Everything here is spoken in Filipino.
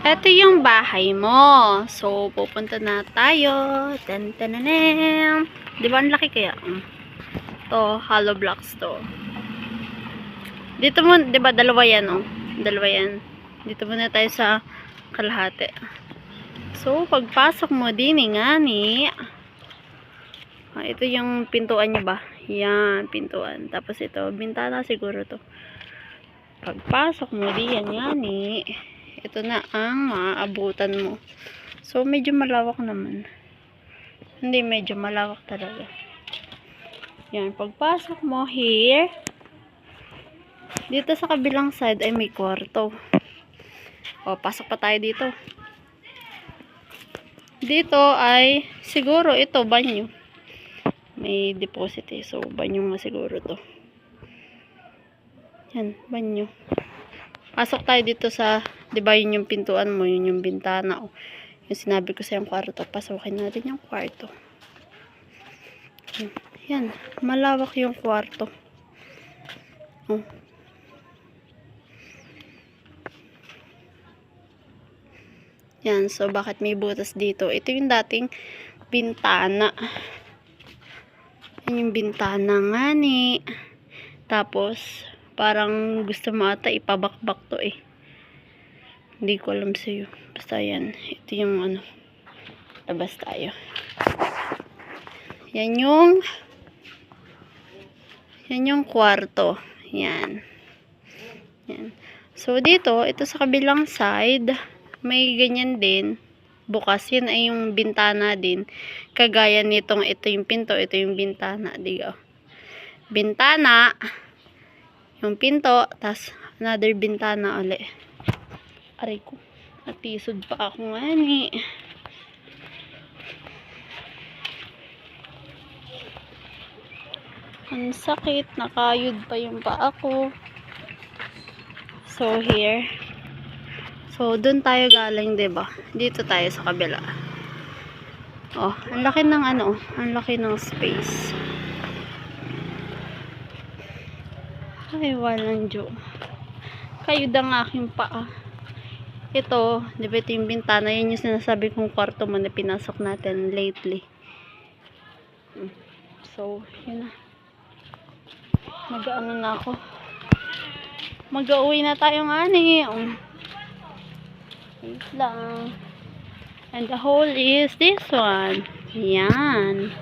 Ito yung bahay mo. So, pupunta na tayo. Tan tananem. Di ba ang laki kaya? Mm. To, hollow blocks to. Dito mo, di ba dalawa yan oh. Dalawa yan. Dito muna tayo sa kalahati. So, pagpasok mo din eh, nga ni. Ah, ito yung pintuan niya ba? Yan, pintuan. Tapos ito, bintana siguro to. Pagpasok mo diyan yan eh. Ito na ang maaabutan mo. So, medyo malawak naman. Hindi, medyo malawak talaga. Yan, pagpasok mo here, dito sa kabilang side ay may kwarto. O, pasok pa tayo dito. Dito ay, siguro ito, banyo. May deposit eh. So, banyo nga siguro to. Yan, banyo. Pasok tayo dito sa, di ba yun yung pintuan mo, yun yung bintana. O, yung sinabi ko sa yung kwarto. Pasukin natin yung kwarto. Yan, yan. malawak yung kwarto. Oh. Yan, so bakit may butas dito? Ito yung dating bintana. Yan yung bintana nga ni. Tapos, parang gusto mo ata ipabakbak to eh. Hindi ko alam sa'yo. Basta yan. Ito yung ano. Labas tayo. Yan yung yan yung kwarto. Yan. Yan. So, dito, ito sa kabilang side, may ganyan din. Bukas, yun ay yung bintana din. Kagaya nitong, ito yung pinto, ito yung bintana. Diga. Bintana, yung pinto, tas another bintana uli. Aray ko. Natisod pa ako nga ni. Ang sakit. Nakayod pa yung paa ko. So, here. So, dun tayo galing, ba? Dito tayo sa kabila. Oh, ang laki ng ano, ang laki ng space. Ay, walang Diyo. Kayo ang aking paa. Ito, di ba ito yung bintana, yun yung sinasabi kong kwarto mo na pinasok natin lately. Mm. So, yun na. Mag-ano na ako. Mag-uwi na tayo nga ni. Um, wait lang. And the hole is this one. Yan.